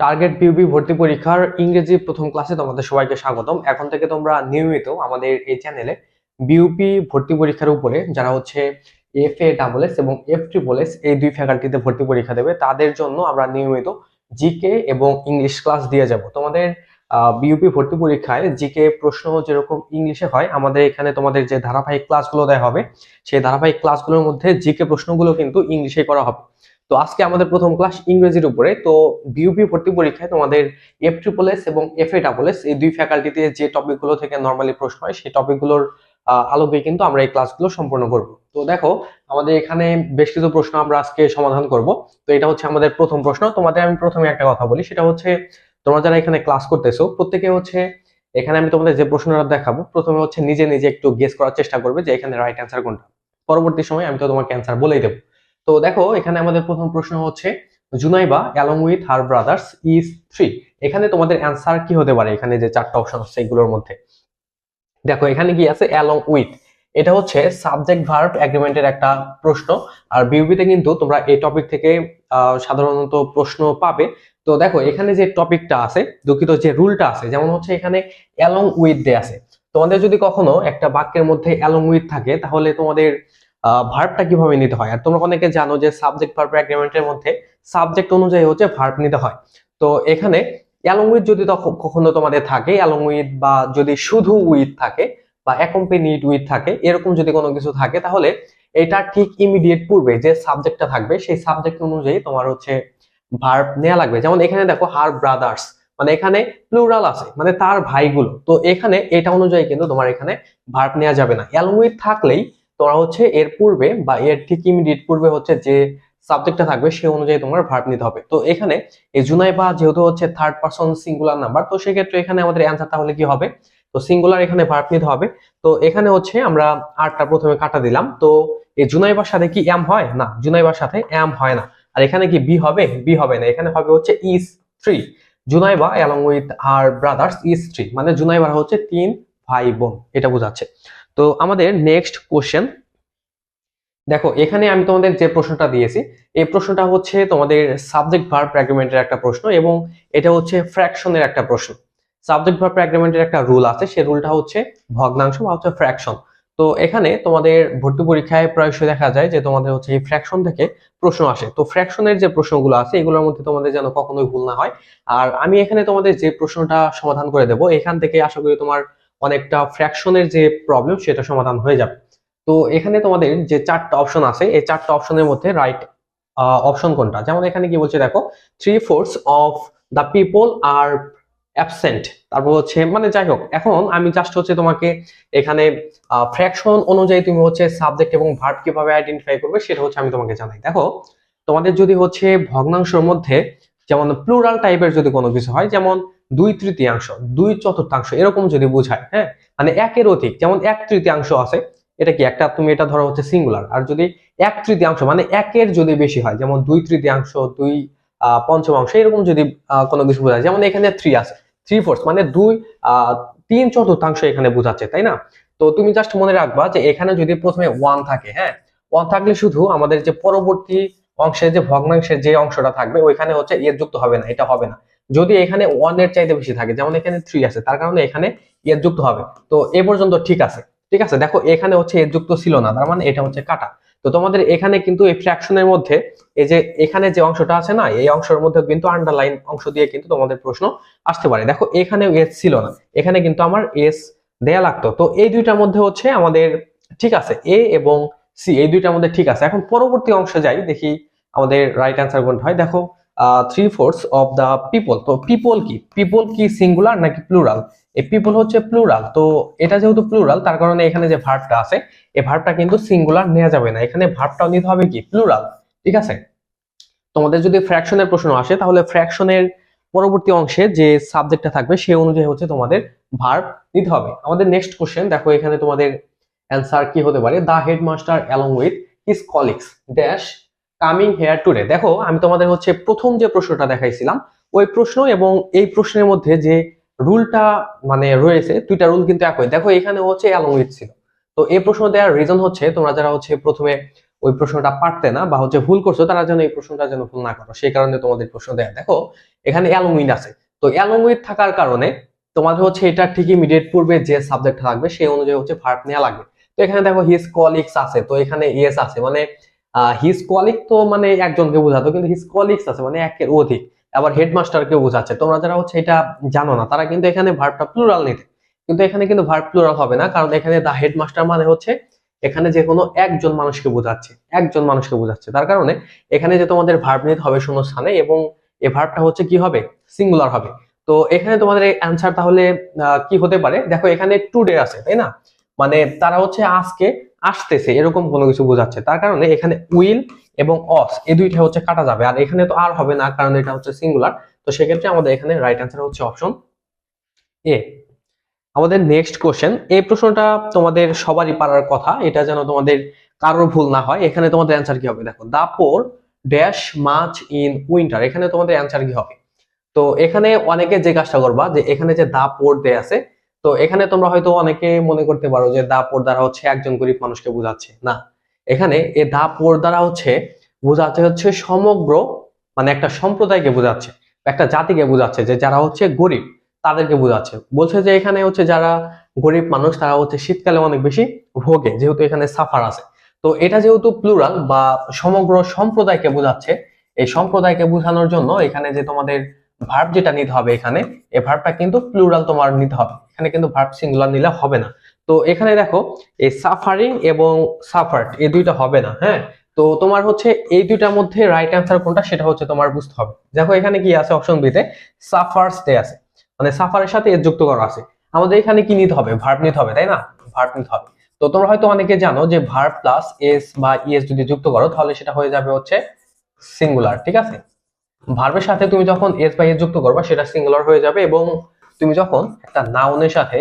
Target পিউবি ভর্তি পরীক্ষার ইংরেজি প্রথম ক্লাসে তোমাদের সবাইকে স্বাগতম। এখন থেকে তোমরা নিয়মিত আমাদের এই চ্যানেলে বিউপি ভর্তি পরীক্ষার উপরে যারা হচ্ছে এফ এ ডাবল এস এবং এফ ট্রিপল এস এই দুই ফ্যাকাল্টিতে ভর্তি পরীক্ষা দেবে, তাদের জন্য আমরা নিয়মিত জিকে এবং ইংলিশ ক্লাস দিয়ে যাব। তোমাদের বিউপি ভর্তি পরীক্ষায় জিকে প্রশ্ন যেরকম ইংলিশে হয়, আমাদের এখানে তোমাদের যে ধারাবাহিক ক্লাসগুলো দেওয়া হবে, সেই ধারাবাহিক ক্লাসগুলোর মধ্যে জিকে প্রশ্নগুলো কিন্তু ইংলিশে করা হবে। তো আজকে আমাদের প্রথম ক্লাস ইংরেজির উপরে। তো বিউপি ভর্তি পরীক্ষায় তোমাদের এফ ট্রিপল এস এবং এফ এ ডাবল এস এই দুই ফ্যাকাল্টিতে যে টপিকগুলো থেকে নর্মালি প্রশ্ন হয়, সেই টপিকগুলোর আলোকে কিন্তু আমরা এই ক্লাসগুলো সম্পূর্ণ করব। তো দেখো, আমাদের এখানে বেশ কিছু প্রশ্ন আমরা আজকে সমাধান করব। তো এটা হচ্ছে আমাদের প্রথম প্রশ্ন। তোমাদের আমি প্রথমে একটা কথা বলি, সেটা হচ্ছে, তোমরা যারা এখানে ক্লাস করতেছো, প্রত্যেকে হচ্ছে, এখানে আমি তোমাদের যে প্রশ্নটা দেখাবো, প্রথমে হচ্ছে নিজে নিজে একটু গেস করার চেষ্টা করবে যে এখানে রাইট অ্যান্সার কোনটা। পরবর্তী সময় আমি তো তোমাকে অ্যান্সার বলেই দেবো। তো দেখো, এখানে আমাদের প্রথম প্রশ্ন হচ্ছে, Junaiba along with her brothers is three এখানে তোমাদের অ্যান্সার কি হতে পারে? এখানে যে চারটা অপশন আছে এগুলোর মধ্যে। দেখো, এখানে কি আছে? অ্যালং উইথ এটা হচ্ছে সাবজেক্ট ভার্ব এগ্রিমেন্টের একটা প্রশ্ন। আর বিউবিতে কিন্তু তোমরা এই টপিক থেকে সাধারণত প্রশ্ন পাবে। তো দেখো, এখানে যে টপিকটা আছে, দুঃখিত যে রুলটা আছে, যেমন হচ্ছে এখানে অ্যালং উইথ দে আছে। তোমাদের যদি কখনো একটা বাক্যের মধ্যে অ্যালং উইথ থাকে, তাহলে তোমাদের ভার্বটা কীভাবে নিতে হয়? আর তোমরা অনেকে জানো যে সাবজেক্ট ভার্ব এগ্রিমেন্টের মধ্যে সাবজেক্ট অনুযায়ী হচ্ছে ভার্ব নিতে হয়। তো এখানে অ্যালং উইথ যদি কখনো তোমাদের থাকে অ্যালং উইথ বা যদি শুধু উইথ থাকে বা অ্যাকম্পেনিড উইথ থাকে, এরকম যদি কোনো কিছু থাকে, তাহলে এটা ঠিক ইমিডিয়েট পূর্বে যে সাবজেক্টটা থাকবে, সেই সাবজেক্ট অনুযায়ী তোমার হচ্ছে ভার্ব নেওয়া লাগবে। যেমন এখানে দেখো হার ব্রাদার্স মানে এখানে প্লুরাল আছে মানে তার ভাইগুলো। তো এখানে এটা অনুযায়ী কিন্তু তোমার এখানে ভার্ব নেওয়া যাবে না। অ্যালং উইথ থাকলেই তোমরা হচ্ছে এর পূর্বে বা এর ঠিক ইমিডিয়েট পূর্বে হচ্ছে যে সাবজেক্টটা থাকবে, সে অনুযায়ী তোমার ভার্ব নিতে হবে। তো এখানে জুনাই বা যেহেতু হচ্ছে থার্ড পার্সন সিঙ্গুলার নাম্বার তো সেক্ষেত্রে এখানে আমাদের অ্যান্সার তাহলে কি হবে? তো সিঙ্গুলার এখানে ভার্ব নিতে হবে। তো এখানে হচ্ছে আমরা আটটা প্রথমে কাটা দিলাম। তো এই জুনাইবার সাথে কি এম হয়? না জুনাইবার সাথে এম হয় না। আর এখানে কি বি হবে? বি হবে না। এখানে হবে হচ্ছে is three Junaiba along with her brothers is three মানে জুনাইবার হচ্ছে তিন ভাই বোন। এটা বোঝাচ্ছে। তো আমাদের নেক্সট কোশ্চেন দেখো, এখানে আমি তোমাদের যে প্রশ্নটা দিয়েছি, এই প্রশ্নটা হচ্ছে তোমাদের সাবজেক্ট ভার্ব অ্যাগ্রিমেন্টের একটা প্রশ্ন এবং এটা হচ্ছে ফ্র্যাকশনের একটা প্রশ্ন। সাবজেক্ট ভার্ব অ্যাগ্রিমেন্টের একটা রুল আছে সেই রুলটা হচ্ছে ভগ্নাংশ বা হচ্ছে ফ্র্যাকশন তো এখানে তোমাদের ভর্তি পরীক্ষায় প্রায়শই দেখা যায় যে তোমাদের হচ্ছে এই ফ্র্যাকশন থেকে প্রশ্ন আসে। তো ফ্র্যাকশনের যে প্রশ্নগুলো আছে, এগুলোর মধ্যে তোমাদের যেন কখনোই ভুল না হয়। আর আমি এখানে তোমাদের যে প্রশ্নটা সমাধান করে দেবো, এখান থেকে আশা করি তোমার অনেকটা ফ্র্যাকশনের যে প্রবলেম সেটা সমাধান হয়ে যাবে। তো এখানে তোমাদের যে চারটা অপশন আছে, এই চারটা অপশনের মধ্যে রাইট অপশন কোনটা? যেমন এখানে কি বলছে, দেখো three fourths of the people are absent তারপর হচ্ছে মানে যাই হোক, এখন আমি জাস্ট হচ্ছে তোমাকে এখানে ফ্র্যাকশন অনুযায়ী তুমি হচ্ছে সাবজেক্ট এবং ভার্ব কীভাবে আইডেন্টিফাই করবে, সেটা হচ্ছে আমি তোমাকে জানাই। দেখো, তোমাদের যদি হচ্ছে ভগ্নাংশের মধ্যে যেমন প্লুরাল টাইপের যদি কোনো কিছু হয়, যেমন দুই তৃতীয়াংশ, দুই চতুর্থাংশ, এরকম যদি বোঝায় হ্যাঁ? মানে একের অধিক, যেমন এক তৃতীয়াংশ আছে, এটা কি একটা? তুমি এটা ধরো হচ্ছে সিঙ্গুলার আর যদি এক তৃতীয়াংশ মানে একের যদি বেশি হয়, যেমন দুই তৃতীয়াংশ, দুই পঞ্চমাংশ, এরকম যদি কোনো কিছু বোঝায়, যেমন এখানে থ্রি আছে থ্রি ফোর্থ মানে দুই তিন চতুর্থাংশ এখানে বোঝাচ্ছে, তাই না? তো তুমি জাস্ট মনে রাখবা যে এখানে যদি প্রথমে ওয়ান থাকে হ্যাঁ? ওয়ান থাকলে শুধু আমাদের যে পরবর্তী অংশের যে ভগ্নাংশের যে অংশটা থাকবে, ওইখানে হচ্ছে এর যুক্ত হবে না, এটা হবে না। যদি এখানে ওয়ানের চাইতে বেশি থাকে, যেমন এখানে থ্রি আছে, তার কারণে এখানে এর যুক্ত হবে। তো এ পর্যন্ত ঠিক আছে। ঠিক আছে? দেখো, এখানে হচ্ছে এর যুক্ত ছিল না, তার মানে এটা হচ্ছে কাটা। তো তোমাদের এখানে কিন্তু এই ফ্র্যাকশনের মধ্যে, এই যে এখানে যে অংশটা আছে না, এই অংশের মধ্যে কিন্তু আন্ডারলাইন অংশ দিয়ে কিন্তু তোমাদের প্রশ্ন আসতে পারে। দেখো এখানে এস ছিল না, এখানে কিন্তু আমার এস দেয়া লাগতো। তো এই দুইটার মধ্যে হচ্ছে আমাদের ঠিক আছে এ এবং সি এই দুইটার মধ্যে ঠিক আছে। এখন পরবর্তী অংশে যাই, দেখি আমাদের রাইট অ্যান্সার কোনটা হয়। দেখো three fourths of the people তো পিপল কি? পিপল কি সিঙ্গুলার নাকি প্লুরাল এই পিপল হচ্ছে প্লুরাল তো এটা যেহেতু প্লুরাল তার কারণে এখানে যে ভার্বটা আছে এই ভার্বটা কিন্তু সিঙ্গুলার নেওয়া যাবে না। এখানে ভার্বটাও নিতে হবে কি? প্লুরাল ঠিক আছে? তোমাদের যদি ফ্র্যাকশনের প্রশ্ন আসে, তাহলে ফ্র্যাকশনের পরবর্তী অংশে যে সাবজেক্টটা থাকবে সেই অনুযায়ী হচ্ছে তোমাদের ভার্ব নিতে হবে। আমাদের নেক্সট কোশ্চেন দেখো এখানে তোমাদের অ্যান্সার কি হতে পারে? The headmaster along with his colleagues dash coming here today দেখো, আমি তোমাদের হচ্ছে প্রথম যে প্রশ্নটা দেখাইছিলাম, ওই প্রশ্ন এবং এই প্রশ্নের মধ্যে যে রুলটা মানে রয়েছে, দুইটা রুল কিন্তু একই। দেখো, এখানে হচ্ছে অ্যালং উইথ ছিল। তো এই প্রশ্ন দেওয়ার রিজন হচ্ছে, তোমরা যারা হচ্ছে প্রথমে ওই প্রশ্নটা পারতে না বা হচ্ছে ভুল করছ, তারা যেন এই প্রশ্নটা যেন ভুল না করো। সেই কারণে তোমাদের প্রশ্ন দেয়। দেখো, এখানে অ্যালুমিন আছে। তো অ্যালং উইথ থাকার কারণে তোমাদের হচ্ছে এটা ঠিক ইমিডিয়েট পূর্বে যে সাবজেক্ট থাকবে, সেই অনুযায়ী হচ্ছে ভার্ব নেওয়া লাগবে। তো এখানে দেখো হিজ কলিগস আছে। তো এখানে ইয়েস আছে। মানে হিজ কলিগ তো মানে একজনকে বোঝাতো, কিন্তু হিজ কলিগস আছে মানে একের অধিক। আবার হেডমাস্টারকে বোঝাচ্ছে। তোমরা যারা হচ্ছে এটা জানো না, তারা কিন্তু এখানে ভার্বটা প্লুরাল নিতে। কিন্তু এখানে কিন্তু ভার্ব প্লুরাল হবে না, কারণ এখানে দা হেডমাস্টার মানে হচ্ছে এখানে যে কোনো একজন মানুষকে বোঝাচ্ছে, একজন মানুষকে বোঝাচ্ছে। তার কারণে এখানে যে তোমাদের ভার্ব নিতে হবে শূন্য স্থানে এবং এই ভার্বটা হচ্ছে কি হবে? সিঙ্গুলার হবে। তো এখানে তোমাদের অ্যান্সার তাহলে কি হতে পারে? দেখো এখানে টুডে আছে, তাই না? মানে তারা হচ্ছে আজকে আসতেছে, এরকম কোনো কিছু বোঝাচ্ছে। তার কারণে এখানে উইল এবং অস এই দুইটা হচ্ছে কাটা যাবে। আর এখানে তো আর হবে না, কারণ এটা হচ্ছে সিঙ্গুলার তো সেক্ষেত্রে আমাদের এখানে রাইট অ্যান্সার হচ্ছে অপশন এ আমাদের নেক্সট কোশ্চেন এই প্রশ্নটা তোমাদের সবারই পারার কথা, এটা যেন তোমাদের কারোর ভুল না হয়। এখানে তোমাদের অ্যান্সার কি হবে? দেখো the poor dash much in winter এখানে তোমাদের অ্যান্সার কি হবে? তো এখানে অনেকে যে কাজটা করবা যে এখানে যে দা পোর দেয়া আছে তো এখানে তোমরা হয়তো অনেকে মনে করতে পারো যে দা পোর দ্বারা হচ্ছে একজন গরিব মানুষকে বোঝাচ্ছে। না, এখানে এ দা পোর দ্বারা হচ্ছে বোঝাচ্ছে হচ্ছে সমগ্র মানে একটা সম্প্রদায়কে বোঝাচ্ছে, একটা জাতিকে বোঝাচ্ছে যে যারা হচ্ছে গরিব, তাদেরকে বোঝাচ্ছে। বলছে যে এখানে হচ্ছে যারা গরিব মানুষ, তারা হচ্ছে শীতকালে অনেক বেশি ভোগে, যেহেতু এখানে সাফার আছে। তো এটা যেহেতু প্লুরাল বা সমগ্র সম্প্রদায়কে বোঝাচ্ছে, এই সম্প্রদায়কে বোঝানোর জন্য এখানে যে তোমাদের ভার্ব যেটা নিতে হবে এখানে, এ ভার্বটা কিন্তু প্লুরাল তোমার নিতে হবে। এখানে কিন্তু ভার্ব সিঙ্গুলার নিলে হবে না। তো এখানে দেখো, এই সাফারিং এবং সাফার্ট এই দুইটা হবে না হ্যাঁ? তো তোমার হচ্ছে এই দুইটার মধ্যে রাইট অ্যান্সার কোনটা সেটা হচ্ছে তোমার বুঝতে হবে। দেখো এখানে কি আছে অপশন বিতে সাফার্স ডে আছে। মানে সাফারের সাথে এর যুক্ত করা আছে। আমাদের এখানে কি নিতে হবে? ভার্ব নিতে হবে, তাই না? ভার্ব নিতে হবে। তো তোমরা হয়তো অনেকে জানো যে ভার্ব প্লাস এস বা ইএস যদি যুক্ত করো, তাহলে সেটা হয়ে যাবে হচ্ছে সিঙ্গুলার ঠিক আছে? ভার্বের সাথে তুমি যখন এস বা এস যুক্ত করবা, সেটা সিঙ্গুলার হয়ে যাবে এবং তুমি যখন একটা নাউনের সাথে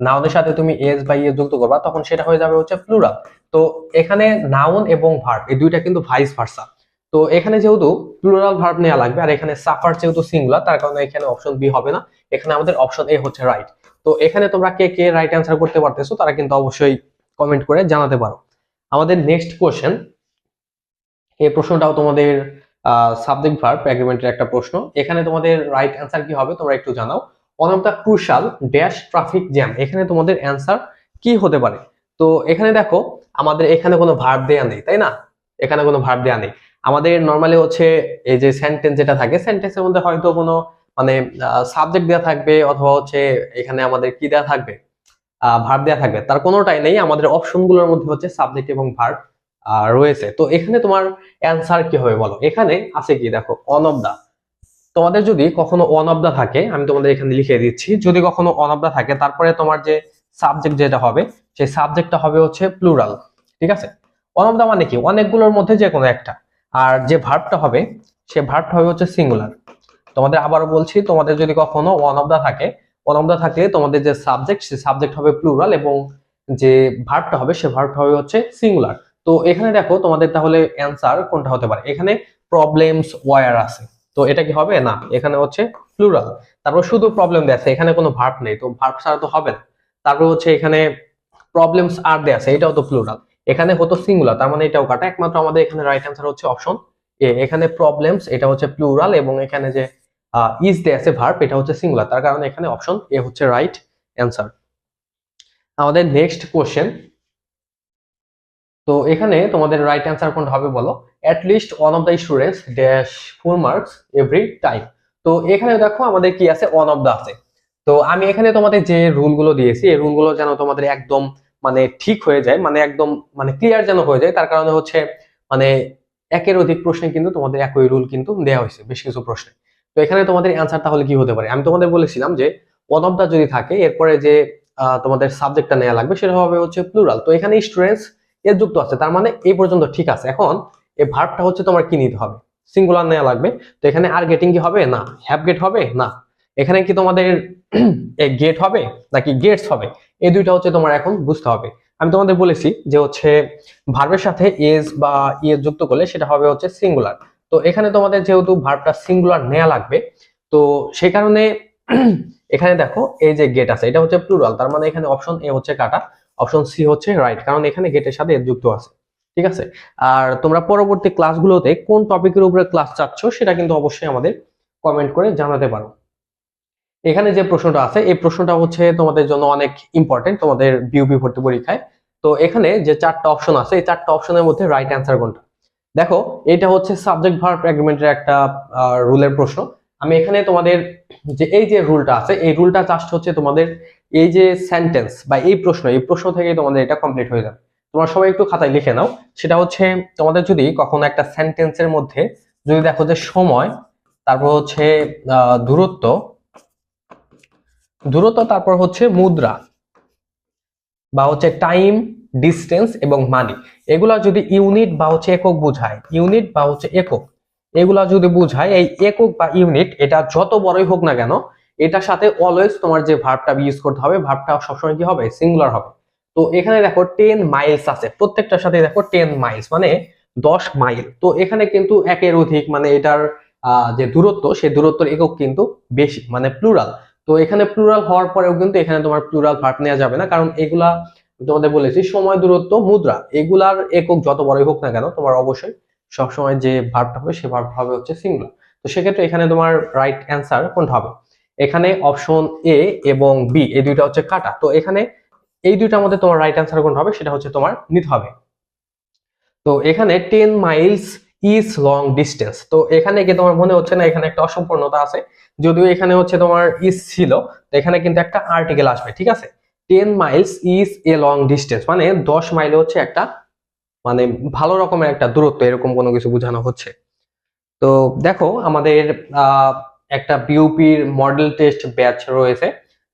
নাউনের সাথে তুমি এস বা ইএস যুক্ত করবা, তখন সেটা হয়ে যাবে হচ্ছে প্লুরাল তো এখানে নাউন এবং ভার্ব এই দুইটা কিন্তু ভাইস ভার্সা তো এখানে যেহেতু প্লুরাল ভার্ব নেওয়া লাগবে, আর এখানে সাফার যেহেতু সিঙ্গুলার তার কারণে এখানে অপশন বি হবে না। এখানে আমাদের অপশন এ হচ্ছে রাইট তো এখানে তোমরা কে কে রাইট অ্যান্সার করতে পারতেছো, তারা কিন্তু অবশ্যই কমেন্ট করে জানাতে পারো। আমাদের নেক্সট কোশ্চেন এই প্রশ্নটাও তোমাদের সাবজেক্ট ভার্ব এগ্রিমেন্টের একটা প্রশ্ন। এখানে তোমাদের রাইট অ্যান্সার কি হবে, তোমরা একটু জানাও। One of the crucial dash traffic jam. এখানে তোমাদের অ্যান্সার কি হতে পারে? তো এখানে দেখো, আমাদের এখানে কোনো ভার্ব দেয়া নেই, তাই না? এখানে কোনো ভার্ব দেয়া নেই। আমাদের নর্মালি হচ্ছে এই যে সেন্টেন্স যেটা থাকে সেন্টেন্সের মধ্যে হয়তো কোনো মানে সাবজেক্ট দেওয়া থাকবে অথবা হচ্ছে এখানে আমাদের কি দেওয়া থাকবে? ভার্ব দেওয়া থাকবে। তার কোনোটাই নেই। আমাদের অপশনগুলোর মধ্যে হচ্ছে সাবজেক্ট এবং ভার্ব রয়েছে। তো এখানে তোমার অ্যান্সার কি হবে বলো? এখানে আছে কি দেখো অন অফ দা তোমাদের যদি কখনো অন অফ দা থাকে, আমি তোমাদের এখানে লিখে দিচ্ছি, যদি কখনো অন অফ দা থাকে, তারপরে তোমার যে সাবজেক্ট যেটা হবে, সেই সাবজেক্টটা হবে হচ্ছে প্লুরাল ঠিক আছে? অন অফ দা মানে কি? অনেকগুলোর মধ্যে যে কোনো একটা। আর যে ভার্বটা হবে, সে ভার্বটা হবে হচ্ছে সিঙ্গুলার তোমাদের আবারও বলছি, তোমাদের যদি কখনো ওয়ান অফ দা থাকে ওয়ান অফ দা থাকলে তোমাদের যে সাবজেক্ট সে সাবজেক্ট হবে প্লুরাল এবং যে ভার্বটা হবে, সে ভার্বটা হবে হচ্ছে সিঙ্গুলার তো এখানে দেখো তোমাদের তাহলে অ্যান্সার কোনটা হতে পারে? এখানে প্রবলেমস ওয়ার আছে। তো এটা কি হবে? না, এখানে হচ্ছে প্লুরাল তারপর শুধু প্রবলেম দেয়া আছে, এখানে কোনো ভার্ব নেই, তো ভার্ব ছাড়া তো হবে না। তারপর হচ্ছে এখানে প্রবলেমস আর দেয়া আছে, এটাও তো প্লুরাল এখানে হতো সিঙ্গুলার তার মানে এটাও কাটা। একমাত্র আমাদের এখানে রাইট অ্যান্সার হচ্ছে অপশন এ এখানে প্রবলেমস এটা হচ্ছে প্লুরাল এবং এখানে যে ইজ দেয়া আছে ভার্ব এটা হচ্ছে সিঙ্গুলার তার কারণে এখানে অপশন এ হচ্ছে রাইট অ্যান্সার আমাদের নেক্সট কোশ্চেন তো এখানে তোমাদের রাইট অ্যান্সার কোনটা হবে বলো? At least one of the students dash full marks every time তো এখানে দেখো আমাদের কি আছে? ওয়ান অফ দ্য আছে। তো আমি এখানে তোমাদের যে রুলগুলো দিয়েছি, এই রুলগুলো যেন তোমাদের একদম মানে ঠিক হয়ে যায় মানে একদম মানে ক্লিয়ার যেন হয়ে যায়, তার কারণে হচ্ছে মানে একের অধিক প্রশ্নে কিন্তু তোমাদের একই রুল কিন্তু দেওয়া হয়েছে, বেশ কিছু প্রশ্নে। তো এখানে তোমাদের অ্যান্সার তাহলে কি হতে পারে? আমি তোমাদের বলেছিলাম যে ওয়ান অফ দ্য যদি থাকে, এরপরে যে তোমাদের সাবজেক্টটা নেওয়া লাগবে, সেটা হবে হচ্ছে প্লুরাল তো এখানে স্টুডেন্টস এর যুক্ত আছে, তার মানে এই পর্যন্ত ঠিক আছে। এখন এই ভার্বটা হচ্ছে তোমার কি নিতে হবে? সিঙ্গুলার নেওয়া লাগবে। তো এখানে আর গেটিং কি হবে? না। হ্যাভ গেট হবে? না। এখানে কি তোমাদের গেট হবে? নাকি গেটস হবে? এই দুইটা হচ্ছে তোমার এখন বুঝতে হবে। আমি তোমাদের বলেছি যে হচ্ছে ভার্বের সাথে এজ বা ইয়ে যুক্ত করলে সেটা হবে হচ্ছে সিঙ্গুলার তো এখানে তোমাদের যেহেতু ভার্বটা সিঙ্গুলার নেওয়া লাগবে, তো সেই কারণে এখানে দেখো, এই যে গেট আছে, এটা হচ্ছে প্লুরাল তার মানে এখানে অপশন এ হচ্ছে কাটা। অপশন সি হচ্ছে রাইট কারণ এখানে গেটের সাথে যুক্ত আছে, ঠিক আছে? আর তোমরা পরবর্তী ক্লাসগুলোতে কোন টপিকের উপরে ক্লাস চাচ্ছ সেটা কিন্তু অবশ্যই আমাদের কমেন্ট করে জানাতে পারো। এখানে যে প্রশ্নটা আছে, এই প্রশ্নটা হচ্ছে তোমাদের জন্য অনেক ইম্পর্টেন্ট তোমাদের বিউপি ভর্তি পরীক্ষায়। তো এখানে যে চারটা অপশন আছে, এই চারটা অপশনের মধ্যে রাইট অ্যান্সার কোনটা? দেখো, এটা হচ্ছে সাবজেক্ট ভার্ব এগ্রিমেন্টের একটা রুলের প্রশ্ন। আমি এখানে তোমাদের যে, এই যে রুলটা আছে, এই রুলটা জাস্ট হচ্ছে তোমাদের এই যে সেন্টেন্স বা এই প্রশ্ন এই প্রশ্ন থেকে তোমাদের এটা কমপ্লিট হয়ে যাবে। তোমরা সবাই একটু খাতায় লিখে নাও। সেটা হচ্ছে, তোমাদের যদি কখনো একটা সেন্টেন্সের মধ্যে যদি দেখো যে সময়, তারপর হচ্ছে দূরত্ব দূরত্ব, তারপর হচ্ছে মুদ্রা, বা হচ্ছে টাইম ডিস্টেন্স এবং মানি এগুলা যদি ইউনিট বা হচ্ছে একক বোঝায় ইউনিট বা হচ্ছে একক, এগুলা যদি বোঝায়, এই একক বা ইউনিট এটা যত বড়ই হোক না কেন এটার সাথে অলওয়েজ তোমার যে ভার্বটা ইউজ করতে হবে ভার্বটা সবসময় কি হবে? সিঙ্গুলার হবে। তো এখানে দেখো টেন মাইলস আছে। প্রত্যেকটার সাথে দেখো টেন মাইলস মানে দশ মাইল তো এখানে কিন্তু একের অধিক মানে এটার যে দূরত্ব, সেই দূরত্বের একক কিন্তু বেশি মানে প্লুরাল তো এখানে প্লুরাল হওয়ার পরেও কিন্তু এখানে তোমার প্লুরাল ভার্ব নেওয়া যাবে না, কারণ এগুলা তোমাদের বলেছি, সময়, দূরত্ব, মুদ্রা। এগুলার একক যত বড়ই হোক না কেন, তোমার অবশ্যই সবসময় যে ভার্বটা হবে, সে ভার্ব হবে হচ্ছে সিঙ্গুলার তো সেক্ষেত্রে এখানে তোমার রাইট অ্যান্সার কোনটা হবে? এখানে অপশন এ এবং বি এই দুইটা হচ্ছে কাটা। তো এখানে এই দুইটার মধ্যে তোমার রাইট অ্যান্সার কোনটা হবে? সেটা হচ্ছে তোমার নিতে হবে। তো এখানে ten miles is long distance তো এখানে কি তোমার মনে হচ্ছে না এখানে একটা অসম্পূর্ণতা আছে। যদিও এখানে হচ্ছে তোমার ইজ ছিল তো এখানে কিন্তু একটা আর্টিকেল আসবে ঠিক আছে? Ten miles is a long distance মানে দশ মাইল হচ্ছে একটা মানে ভালো রকমের একটা দূরত্ব এরকম কোনো কিছু বোঝানো হচ্ছে। তো দেখো আমাদের আহ, একটা বিউপির মডেল টেস্ট ব্যাচ রয়েছে।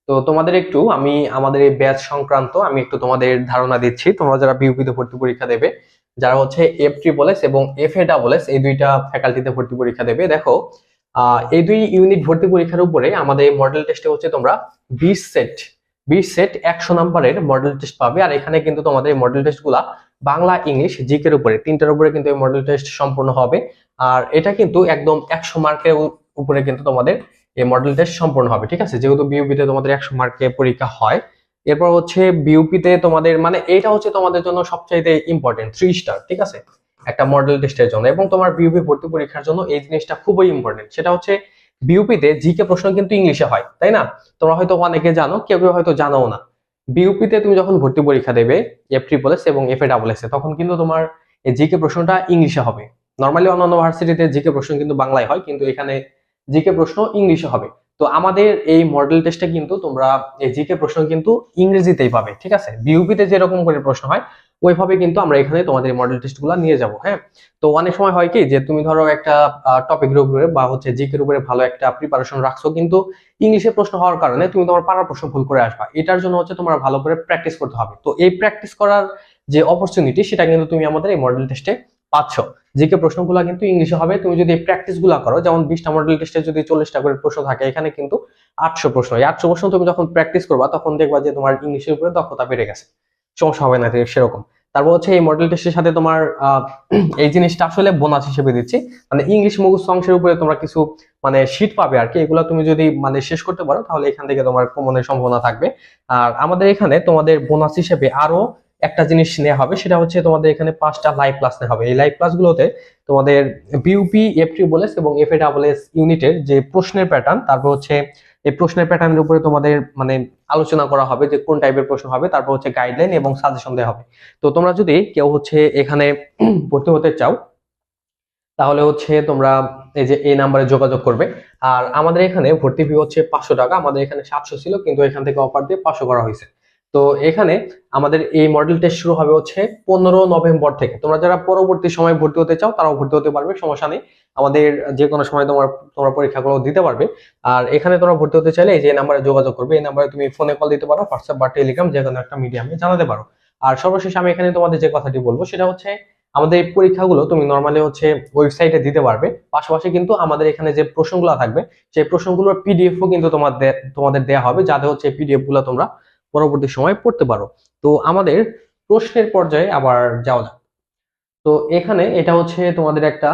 তো তোমাদের একটু, আমি আমাদের এই ব্যাচ সংক্রান্ত, আমি একটু তোমাদের ধারণা দিচ্ছি। তোমরা যারা বিউপিতে ভর্তি পরীক্ষা দেবে, যারা হচ্ছে এফ ট্রিপল এস এবং এফ এ ডাবল এস এই দুইটা ফ্যাকাল্টিতে ভর্তি পরীক্ষা দেবে। দেখো এই দুই ইউনিট ভর্তি পরীক্ষার উপরে আমাদের মডেল টেস্টে হচ্ছে তোমরা বিশ সেট বিশ সেট একশো নাম্বারের মডেল টেস্ট পাবে। আর এখানে কিন্তু তোমাদের এই মডেল টেস্টগুলা বাংলা, ইংলিশ জিকের উপরে, তিনটার উপরে কিন্তু এই মডেল টেস্ট সম্পূর্ণ হবে। আর এটা কিন্তু একদম একশো মার্কের উপরে কিন্তু তোমাদের এই মডেল টেস্ট সম্পূর্ণ হবে, ঠিক আছে? যেহেতু বিউপিতে তোমাদের একশো মার্কে পরীক্ষা হয়, এরপর হচ্ছে বিউপিতে তোমাদের মানে এইটা হচ্ছে তোমাদের জন্য সবচাইতে ইম্পর্টেন্ট থ্রি স্টার ঠিক আছে? একটা মডেল টেস্টের জন্য এবং তোমার বিউপি ভর্তি পরীক্ষার জন্য এই জিনিসটা খুবই ইম্পর্টেন্ট সেটা হচ্ছে বিউপিতে জিকে প্রশ্ন কিন্তু ইংলিশে হয়, তাই না? তোমরা হয়তো অনেকে জানো, কেউ কেউ হয়তো জানো না। বিউপিতে তুমি যখন ভর্তি পরীক্ষা দেবে এফ ট্রিপল এস এবং এফ এ ডাবল এস এ, তখন কিন্তু তোমার জিকে প্রশ্নটা ইংলিশে হবে। নর্মালি অন্যান্য ভার্সিটিতে জিকে প্রশ্ন কিন্তু বাংলায় হয়, কিন্তু এখানে জিকে প্রশ্ন ইংলিশে হবে। তো আমাদের এই মডেল টেস্টে কিন্তু তোমরা এই জিকে প্রশ্ন কিন্তু ইংরেজিতেই পাবে, ঠিক আছে? বিউপিতে যেরকম করে প্রশ্ন হয়, ওইভাবে কিন্তু আমরা এখানে তোমাদের মডেল টেস্টগুলা নিয়ে যাব হ্যাঁ? তো অনেক সময় হয় কি যে তুমি ধরো একটা টপিকের উপরে বা হচ্ছে জিকের উপরে ভালো একটা প্রিপারেশন রাখছো কিন্তু ইংলিশে প্রশ্ন হওয়ার কারণে তুমি তোমার পাড়ার প্রশ্ন ভুল করে আসবা। এটার জন্য হচ্ছে তোমার ভালো করে প্র্যাকটিস করতে হবে। তো এই প্র্যাকটিস করার যে অপরচুনিটি সেটা কিন্তু তুমি আমাদের এই মডেল টেস্টে পাচ্ছ জিকে প্রশ্নগুলো কিন্তু ইংলিশে হবে। তুমি যদি প্র্যাকটিসগুলা করো, যেমন বিশটা মডেল টেস্টে যদি চল্লিশটা করে প্রশ্ন থাকে, এখানে কিন্তু আটশো প্রশ্ন। এই আটশো প্রশ্ন তুমি যখন প্র্যাকটিস করবা, তখন দেখবা যে তোমার ইংলিশের উপরে দক্ষতা বেড়ে গেছে। সমস্যা হবে না সেরকম। তারপর হচ্ছে এই মডেল টেস্টের সাথে তোমার এই জিনিসটা আসলে বোনাস হিসেবে দিচ্ছি। মানে ইংলিশ মুখস্থ অংশের উপরে তোমরা কিছু মানে শীট পাবে আর কি। এগুলো তুমি যদি মানে শেষ করতে পারো, তাহলে এখান থেকে তোমার কমনের সম্ভাবনা থাকবে। আর আমাদের এখানে তোমাদের বোনাস হিসেবে আরও একটা জিনিস নেওয়া হবে, সেটা হচ্ছে তোমাদের এখানে পাঁচটা লাইভ ক্লাস নেওয়া হবে। এই লাইভ ক্লাসগুলোতে তোমাদের বিউপি এফ ট্রিবলএস এবং এফ এ ডাবল এস ইউনিটের যে প্রশ্নের প্যাটার্ন তারপর হচ্ছে এই প্রশ্নের প্যাটার্নের উপরে তোমাদের মানে আলোচনা করা হবে যে কোন টাইপের প্রশ্ন হবে, তারপর হচ্ছে গাইডলাইন এবং সাজেশন দেওয়া হবে। তো তোমরা যদি কেউ হচ্ছে এখানে ভর্তি হতে চাও, তাহলে হচ্ছে তোমরা এই যে এই নাম্বারে যোগাযোগ করবে। আর আমাদের এখানে ভর্তি ফি হচ্ছে পাঁচশো টাকা, আমাদের এখানে সাতশো ছিল, কিন্তু এখান থেকে অফার দিয়ে পাঁচশো করা হয়েছে। তো এখানে আমাদের এই মডেল টেস্ট শুরু হবে হচ্ছে পনেরো নভেম্বর থেকে। তোমরা যারা পরবর্তী সময় ভর্তি হতে চাও, তারাও ভর্তি হতে পারবে, সমস্যা নেই। আমাদের যে কোনো সময় তোমার, তোমরা পরীক্ষাগুলো দিতে পারবে। আর এখানে তোমরা ভর্তি হতে চাইলে এই যে নাম্বারে যোগাযোগ করবে, এই নাম্বারে তুমি ফোনে কল দিতে পারো হোয়াটসঅ্যাপ বা টেলিগ্রাম যে কোনো একটা মিডিয়ামে জানাতে পারো। আর সর্বশেষ আমি এখানে তোমাদের যে কথাটি বলব, সেটা হচ্ছে আমাদের এই পরীক্ষাগুলো তুমি নর্মালি হচ্ছে ওয়েবসাইটে দিতে পারবে। পাশাপাশি কিন্তু আমাদের এখানে যে প্রশ্নগুলো থাকবে, সেই প্রশ্নগুলোর পিডিএফও কিন্তু তোমাদের তোমাদের দেওয়া হবে, যাতে হচ্ছে পিডিএফগুলো তোমরা পরবর্তী সময় পড়তে পারো। তো আমাদের প্রশ্নের পর্যায়ে আবার যাওয়া যাক। তো এখানে এটা হচ্ছে তোমাদের একটা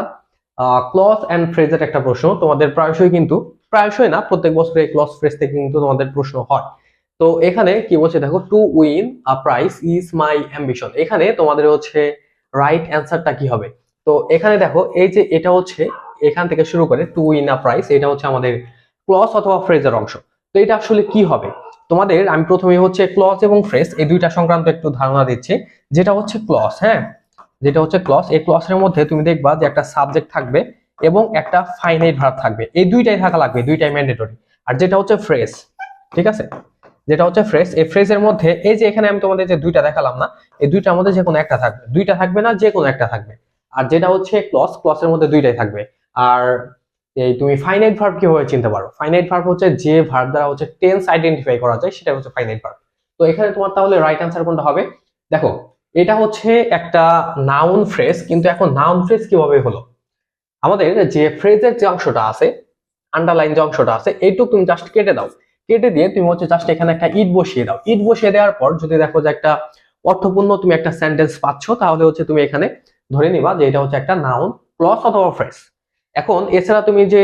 ক্লস অ্যান্ড ফ্রেজের একটা প্রশ্ন। তোমাদের প্রায়শই কিন্তু, প্রায়শই না, প্রত্যেক বছর এই ক্লস ফ্রেজ থেকে কিন্তু তোমাদের প্রশ্ন হয়। তো এখানে কি বলছে দেখো to win a prize is my ambition এখানে তোমাদের হচ্ছে রাইট অ্যান্সারটা কি হবে? তো এখানে দেখো, এই যে এটা হচ্ছে, এখান থেকে শুরু করে টু উইন আ প্রাইস এটা হচ্ছে আমাদের ক্লস অথবা ফ্রেজের অংশ। তো এটা আসলে কি হবে? তোমাদের আমি প্রথমে হচ্ছে ক্লস এবং ফ্রেজ এই দুইটা সংক্রান্ত একটু ধারণা দিচ্ছি। যেটা হচ্ছে ক্লস হ্যাঁ? যেটা হচ্ছে ক্লস এই ক্লসের মধ্যে তুমি দেখবা যে একটা সাবজেক্ট থাকবে এবং একটা ফাইনাইট ভার্ব থাকবে। এই দুইটাই থাকা লাগবে দুইটাই ম্যান্ডেটরি আর যেটা হচ্ছে ফ্রেজ ঠিক আছে? যেটা হচ্ছে ফ্রেজ এই ফ্রেজের মধ্যে এই যে এখানে আমি তোমাদের যে দুইটা দেখালাম না, এই দুইটার মধ্যে যে কোনো একটা থাকবে। দুইটা থাকবে না যে কোনো একটা থাকবে। আর যেটা হচ্ছে ক্লস ক্লসের মধ্যে দুইটাই থাকবে। আর এই তুমি ফাইনাইট ভার্ব কীভাবে চিনতে পারো? ফাইনাইট ভার্ব হচ্ছে যে ভার্ব দ্বারা হচ্ছে টেন্স আইডেন্টিফাই করা যায় সেটা হচ্ছে ফাইনাইট ভার্ব তো এখানে তোমার তাহলে রাইট অ্যান্সার কোনটা হবে? দেখো, এটা হচ্ছে একটা নাউন ফ্রেজ কিন্তু এখন নাউন ফ্রেজ কীভাবে হলো? আমাদের যে ফ্রেজের যে অংশটা আছে আন্ডারলাইন যে অংশটা আছে, এইটুকু তুমি জাস্ট কেটে দাও। কেটে দিয়ে তুমি হচ্ছে জাস্ট এখানে একটা ইট বসিয়ে দাও। ইট বসিয়ে দেওয়ার পর যদি দেখো যে একটা অর্থপূর্ণ তুমি একটা সেন্টেন্স পাচ্ছ, তাহলে হচ্ছে তুমি এখানে ধরে নিবা যে এটা হচ্ছে একটা নাউন প্লাস অথবা ফ্রেজ এখন এছাড়া তুমি যে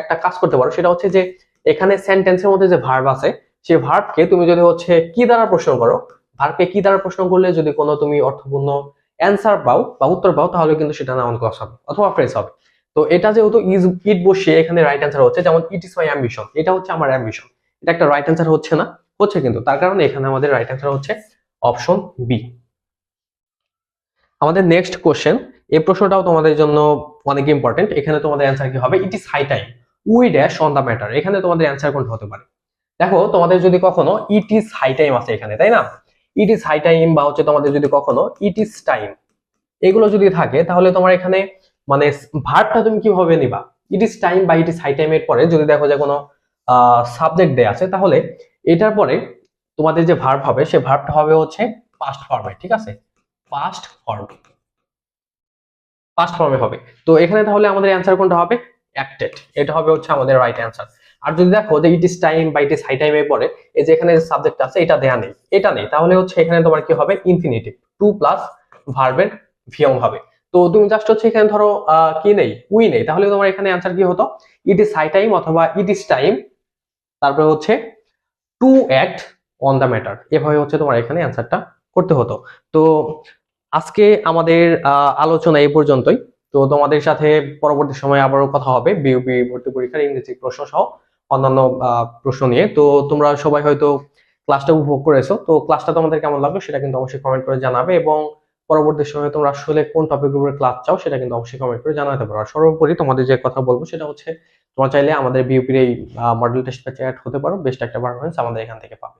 একটা কাজ করতে পারো, সেটা হচ্ছে যে, এখানে সেন্টেন্সের মধ্যে যে ভার্ব আছে সেই ভার্বকে তুমি যদি হচ্ছে কি দ্বারা প্রশ্ন করো ভার্বকে কি দ্বারা প্রশ্ন করলে যদি কোনো তুমি অর্থপূর্ণ অ্যান্সার পাও বা উত্তর পাও, তাহলে কিন্তু সেটা নাউন ক্লস হবে অথবা ফ্রেজ হবে। তো এটা যেহেতু ইজ ইট বসিয়ে এখানে রাইট অ্যান্সার হচ্ছে, যেমন ইট ইজ মাই অ্যাম্বিশন এটা হচ্ছে আমার অ্যাম্বিশন এটা একটা রাইট অ্যান্সার হচ্ছে না, হচ্ছে কিন্তু, তার কারণে এখানে আমাদের রাইট অ্যান্সার হচ্ছে অপশন বি আমাদের নেক্সট কোশ্চেন এই প্রশ্নটাও তোমাদের জন্য অনেক ইম্পর্টেন্ট এখানে তোমাদের অ্যান্সার কি হবে? It is high time we dash on the matter এখানে তোমাদের অ্যান্সার কোনটা হতে পারে? দেখো, তোমাদের যদি কখনো ইট ইজ হাই টাইম আছে এখানে, তাই না? ইট ইজ হাই টাইম বা হচ্ছে তোমাদের যদি কখনো ইট ইজ টাইম এগুলো যদি থাকে, তাহলে তোমার এখানে মানে ভার্বটা তুমি কীভাবে নিবা? ইট ইজ টাইম বা ইট ইজ হাই টাইম এর পরে যদি দেখো যে কোনো সাবজেক্ট দেয়া আছে, তাহলে এটার পরে তোমাদের যে ভার্ব হবে, সে ভার্বটা হবে হচ্ছে পাস্ট ফর্মে ঠিক আছে? পাস্ট ফর্ম পাস্ট ফর্মে হবে। তো এখানে তাহলে আমাদের অ্যান্সার কোনটা হবে? অ্যাক্টেড এটা হবে হচ্ছে আমাদের রাইট অ্যান্সার আর যদি দেখো যে ইট ইজ টাইম বা ইট ইজ হাই টাইমের পরে এই যে এখানে সাবজেক্ট আছে, এটা দেয়া নেই। এটা নেই। তাহলে হচ্ছে এখানে তোমার কি হবে? ইনফিনিটিভ টু প্লাস ভার্বের ভিয়ম হবে। তো তুমি জাস্ট হচ্ছে এখানে ধরো কি নেই? উই নেই। তাহলে তোমার এখানে অ্যান্সার কি হতো? ইট ইজ হাই টাইম অথবা ইট ইজ টাইম তারপরে হচ্ছে to act on the matter এভাবে হচ্ছে তোমার এখানে অ্যান্সারটা করতে হতো। তো আজকে আমাদের আলোচনা এই পর্যন্তই। তো তোমাদের সাথে পরবর্তী সময়ে আবারও কথা হবে বিউপি ভর্তি পরীক্ষার ইংরেজি প্রশ্ন সহ অন্যান্য প্রশ্ন নিয়ে। তো তোমরা সবাই হয়তো ক্লাসটা উপভোগ করেছ। তো ক্লাসটা তোমাদের কেমন লাগল সেটা কিন্তু অবশ্যই কমেন্ট করে জানাবে এবং পরবর্তী সময়ে তোমরা আসলে কোন টপিক উপরে ক্লাস চাও সেটা কিন্তু অবশ্যই কমেন্ট করে জানাতে পারো। আর সর্বোপরি তোমাদের যে কথা বলব সেটা হচ্ছে, তোমরা চাইলে আমাদের বিউপির এই মডেল টেস্ট ব্যাচে অ্যাড হতে পারো। বেস্ট একটা পারফরমেন্স আমাদের এখান থেকে পাবে।